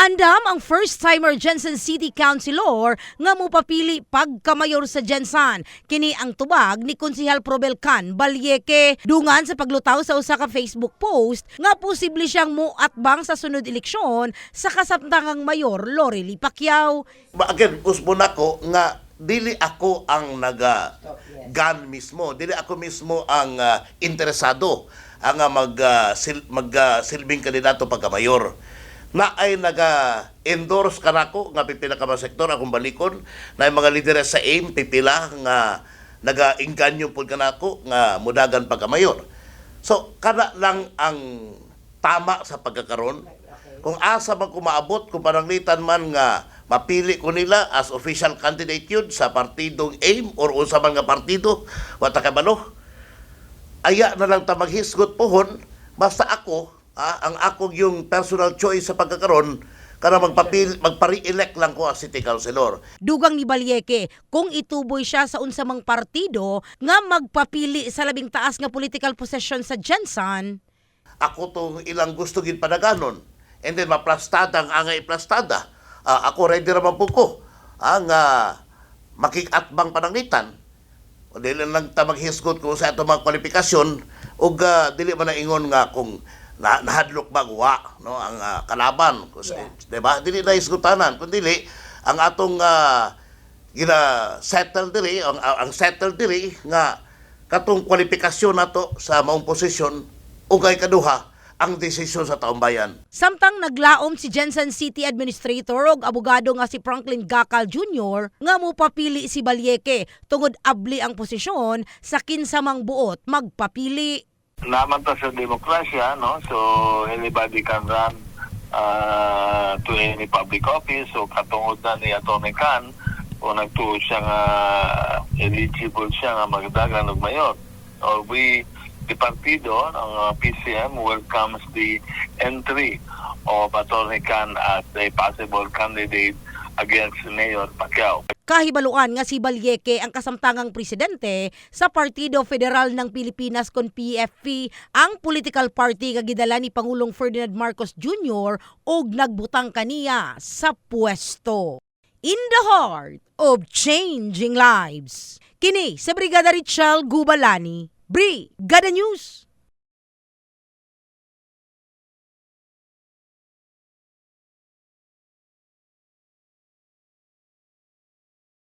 Andam ang first-timer Jensen City Councilor nga mupapili pagkamayor sa Jensan. Kini ang tubag ni Konsihal Probelcan Balyeke dungan sa paglutaw sa usa ka Facebook post nga posible siyang muatbang sa sunod eleksyon sa kasamtangang mayor Lorely Pacquiao. Again, usbo na ko nga dili ako ang naga gun mismo. Dili ako mismo ang ah, interesado ang ah, mag ah, sil- mag ah, silbing kandidato pagka mayor. Na ay naga-endorse ka nako nga pipila ka sektor akong balikon. Na yung mga lideres sa AIM pipila nga naga-inganyo pud ka nako nga mudagan pagka mayor. So kana lang ang tama sa pagkakaroon. Kung asa man ko maabot kung pananglitan man nga mapili ko nila as official candidate yun sa partidong AIM or unsa man nga partido wata ka balo. Aya na lang ta maghisgot pohon basta ako ah, ang akong yung personal choice sa pagkakaroon kana magpapil magpare-elect lang ko as city councilor. Dugang ni Balyeke kung ituboy siya sa unsamang partido nga magpapili sa labing taas nga political possession sa Jensan. ako tong ilang gusto gid padaganon and then maplastada ang angay plastada Ah, ako ready raman po ko. Ang uh, makikatbang panangitan o dili lang ta maghisgot kung sa ato mga kwalifikasyon. Ug ah, dili man na ingon nga kung na, nahadlok ba guwa no ang ah, kalaban Kasi, di ba dili na hisgutanan kun dili ang atong ah, gina settle diri ang, ang settle diri nga katong kwalifikasyon nato sa maong posisyon ugay kaduha ang desisyon sa taong bayan Samtang naglaom si Jensen City Administrator ug abogado nga si Franklin Gacal Jr. nga mupapili si Balyeke tungod abli ang posisyon sa kinsamang buot magpapili. Naman to sa demokrasya, no? So, anybody can run uh, to any public office. So, katungod na ni Atty. Khan, kung nagtuo siya nga eligible siya nga magdagan ng mayor. Or we, the partido, ang uh, PCM, welcomes the entry of Atty. Khan as a possible candidate against Mayor Pacquiao. Kahibaluan nga si Balyeke ang kasamtangang presidente sa Partido Federal ng Pilipinas kon PFP, ang political party nga gidala ni Pangulong Ferdinand Marcos Jr. og nagbutang kaniya sa pwesto. In the heart of changing lives. Kini sa Brigada Richel Gubalani, Brigada News.